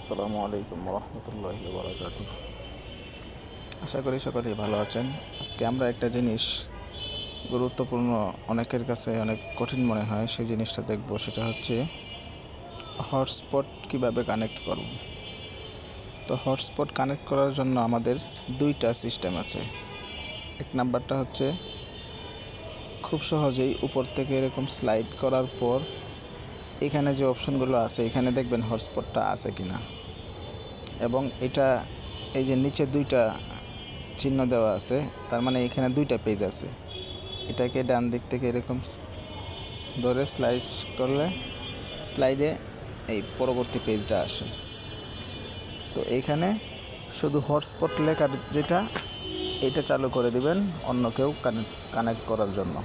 আসসালামু আলাইকুম রহমতুল্লাহি আশা করি সকলেই ভালো আছেন। আজকে আমরা একটা জিনিস গুরুত্বপূর্ণ, অনেকের কাছে অনেক কঠিন মনে হয়, সেই জিনিসটা দেখব। সেটা হচ্ছে হটস্পট কীভাবে কানেক্ট করব। তো হটস্পট কানেক্ট করার জন্য আমাদের দুইটা সিস্টেম আছে। এক নাম্বারটা হচ্ছে খুব সহজেই উপর থেকে এরকম স্লাইড করার পর এখানে যে অপশনগুলো আছে, এখানে দেখবেন হটস্পটটা আছে কি না এবং এটা এই যে নিচে দুইটা চিহ্ন দেওয়া আছে, তার মানে এখানে দুইটা পেজ আছে। এটাকে ডান দিক থেকে এরকম ধরে স্লাইড করলে স্লাইডে এই পরবর্তী পেজটা আসে। তো এইখানে শুধু হটস্পট লেখার যেটা, এটা চালু করে দিবেন অন্য কেউ কানেক্ট কানেক্ট করার জন্য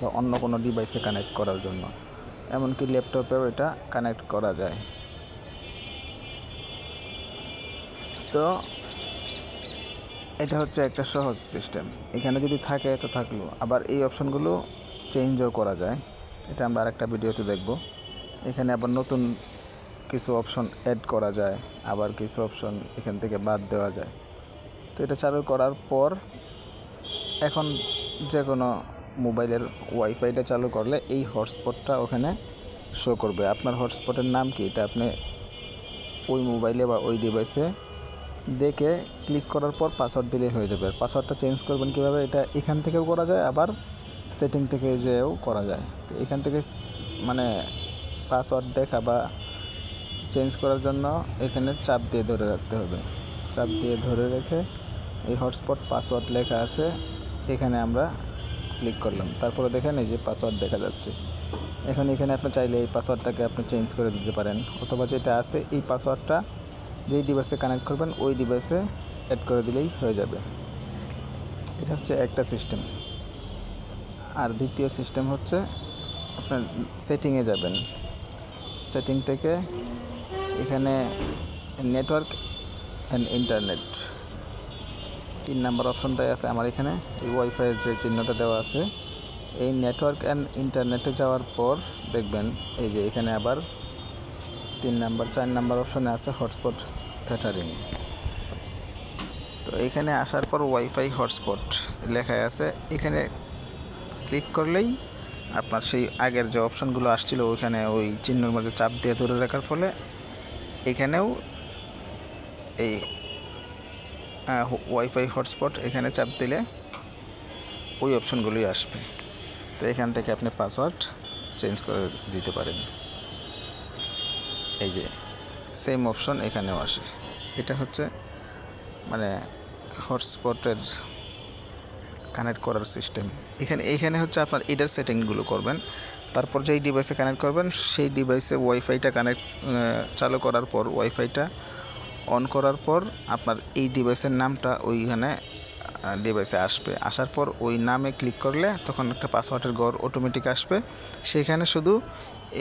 বা অন্য কোনো ডিভাইসে কানেক্ট করার জন্য। এমনকি ল্যাপটপেও এটা কানেক্ট করা যায়। তো এটা হচ্ছে একটা সহজ সিস্টেম। এখানে যদি থাকে তো থাকল। আবার এই অপশনগুলো চেঞ্জও করা যায়। এটা আমরা আরেকটা ভিডিওতে দেখব। এখানে আবার নতুন কিছু অপশন অ্যাড করা যায়। আবার কিছু অপশন এখান থেকে বাদ দেওয়া যায়। তো এটা চালু করার পর এখন যে কোনো মোবাইলের ওয়াইফাইটা চালু করলে এই হটস্পটটা ওখানে শো করবে। আপনার হটস্পটের নাম কি? এটা আপনি ওই মোবাইলে বা ওই ডিভাইসে দেখে ক্লিক করার পর পাসওয়ার্ড দিলেই হয়ে যাবে। পাসওয়ার্ডটা চেঞ্জ করবেন কীভাবে? এটা এখান থেকেও করা যায়, আবার সেটিং থেকে যেও করা যায়। তো এখান থেকে মানে পাসওয়ার্ড দেখা বা চেঞ্জ করার জন্য এখানে চাপ দিয়ে ধরে রাখতে হবে। চাপ দিয়ে ধরে রেখে এই হটস্পট পাসওয়ার্ড লেখা আছে। এখানে আমরা ক্লিক করলাম। তারপরে দেখেন এই যে পাসওয়ার্ড দেখা যাচ্ছে। এখন এখানে আপনি চাইলে এই পাসওয়ার্ডটাকে আপনি চেঞ্জ করে দিতে পারেন। অথবা যেটা আছে, এই পাসওয়ার্ডটা যেই ডিভাইসে কানেক্ট করবেন, ওই ডিভাইসে অ্যাড করে দিলেই হয়ে যাবে। এটা হচ্ছে একটা সিস্টেম আর দ্বিতীয় সিস্টেম হচ্ছে আপনার সেটিংয়ে যাবেন। সেটিং থেকে এখানে নেটওয়ার্ক অ্যান্ড ইন্টারনেট তিন নাম্বার অপশনটাই আছে আমার এখানে, এই ওয়াইফাইয়ের যে চিহ্নটা দেওয়া আছে। এই নেটওয়ার্ক অ্যান্ড ইন্টারনেটে যাওয়ার পর দেখবেন, এই যে এখানে আবার তিন নাম্বার, চার নাম্বার অপশনে আছে হটস্পট থ্যাটারিং তো এখানে আসার পর ওয়াইফাই হটস্পট লেখায় আছে। এখানে ক্লিক করলেই আপনার সেই আগের যে অপশনগুলো আসছিল, ওইখানে ওই চিহ্নের মাঝে চাপ দিয়ে ধরে রাখার ফলে এখানেও এই ওয়াইফাই হটস্পট এখানে চাপ দিলে ওই অপশনগুলোই আসবে। তো এখান থেকে আপনি পাসওয়ার্ড চেঞ্জ করে দিতে পারেন। এই যে সেম অপশন এখানেও আসে। এটা হচ্ছে মানে হটস্পটের কানেক্ট করার সিস্টেম এখানে এইখানে হচ্ছে আপনার এটার সেটিংগুলো করবেন। তারপর যেই ডিভাইসে কানেক্ট করবেন, সেই ডিভাইসে ওয়াইফাইটা কানেক্ট চালু করার পর ওয়াইফাইটা অন করার পর আপনার এই ডিভাইসের নামটা ওইখানে ডিভাইসে আসবে। আসার পর ওই নামে ক্লিক করলে তখন একটা পাসওয়ার্ডের গড় অটোমেটিক আসবে। সেখানে শুধু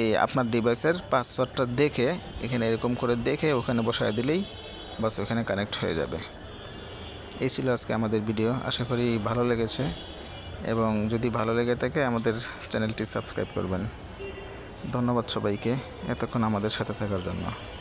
এই আপনার ডিভাইসের পাসওয়ার্ডটা দেখে, এখানে এরকম করে দেখে ওখানে বসায় দিলেই বাস ওখানে কানেক্ট হয়ে যাবে। এই ছিল আজকে আমাদের ভিডিও আশা করি ভালো লেগেছে এবং যদি ভালো লেগে থাকে আমাদের চ্যানেলটি সাবস্ক্রাইব করবেন। ধন্যবাদ সবাইকে। এতক্ষণ আমাদের সাথে থাকার জন্য।